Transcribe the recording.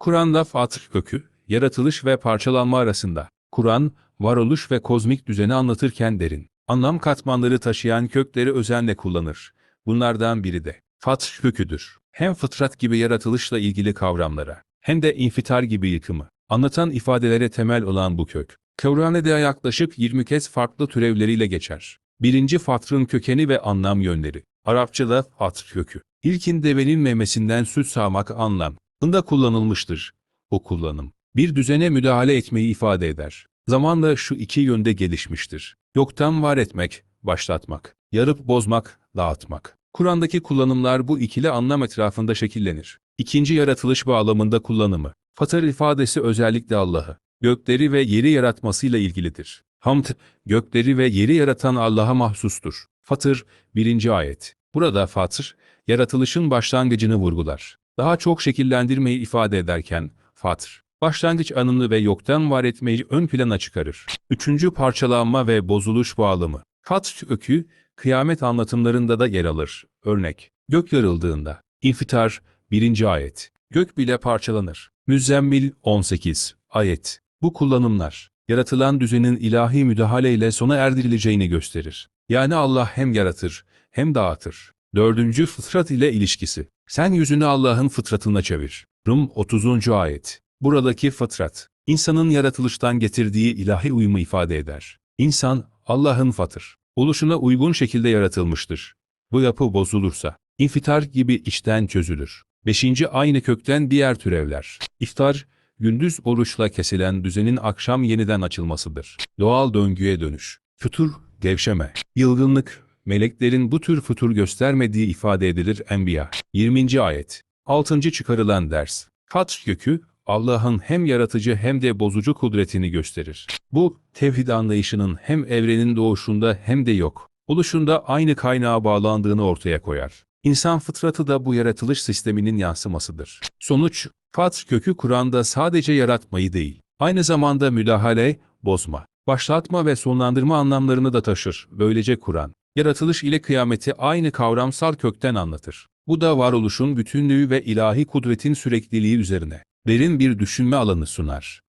Kur'an'da Fatır kökü, yaratılış ve parçalanma arasında. Kur'an, varoluş ve kozmik düzeni anlatırken derin, anlam katmanları taşıyan kökleri özenle kullanır. Bunlardan biri de Fatır köküdür. Hem fıtrat gibi yaratılışla ilgili kavramlara, hem de infitar gibi yıkımı anlatan ifadelere temel olan bu kök. Kur'an'da yaklaşık 20 kez farklı türevleriyle geçer. Birinci fatrın kökeni ve anlam yönleri. Arapçada fatr kökü. İlkin devenin memesinden süt sağmak anlamında kullanılmıştır. Bu kullanım, bir düzene müdahale etmeyi ifade eder. Zamanla şu iki yönde gelişmiştir. Yoktan var etmek, başlatmak, yarıp bozmak, dağıtmak. Kur'an'daki kullanımlar bu ikili anlam etrafında şekillenir. İkinci yaratılış bağlamında kullanımı. Fatır ifadesi özellikle Allah'ı, gökleri ve yeri yaratmasıyla ilgilidir. Hamd, gökleri ve yeri yaratan Allah'a mahsustur. Fatır, 1. ayet. Burada Fatır, yaratılışın başlangıcını vurgular. Daha çok şekillendirmeyi ifade ederken, Fatır, başlangıç anını ve yoktan var etmeyi ön plana çıkarır. Üçüncü parçalanma ve bozuluş bağlamı. Fatr ökü, kıyamet anlatımlarında da yer alır. Örnek, gök yarıldığında. İnfitar, 1. ayet. Gök bile parçalanır. Müzzemmil, 18. ayet. Bu kullanımlar, yaratılan düzenin ilahi müdahaleyle sona erdirileceğini gösterir. Yani Allah hem yaratır, hem dağıtır. Dördüncü fıtrat ile ilişkisi. Sen yüzünü Allah'ın fıtratına çevir. Rum 30. ayet. Buradaki fıtrat, insanın yaratılıştan getirdiği ilahi uyumu ifade eder. İnsan, Allah'ın fatır, oluşuna uygun şekilde yaratılmıştır. Bu yapı bozulursa, infitar gibi işten çözülür. Beşinci aynı kökten diğer türevler. İftar, gündüz oruçla kesilen düzenin akşam yeniden açılmasıdır. Doğal döngüye dönüş. Fütur, gevşeme, yılgınlık, meleklerin bu tür fütur göstermediği ifade edilir Enbiya. 20. ayet. 6. çıkarılan ders. Fatr kökü, Allah'ın hem yaratıcı hem de bozucu kudretini gösterir. Bu, tevhid anlayışının hem evrenin doğuşunda hem de yok, oluşunda aynı kaynağa bağlandığını ortaya koyar. İnsan fıtratı da bu yaratılış sisteminin yansımasıdır. Sonuç, Fatr kökü Kur'an'da sadece yaratmayı değil, aynı zamanda müdahale, bozma, başlatma ve sonlandırma anlamlarını da taşır. Böylece Kur'an, yaratılış ile kıyameti aynı kavramsal kökten anlatır. Bu da varoluşun bütünlüğü ve ilahi kudretin sürekliliği üzerine derin bir düşünme alanı sunar.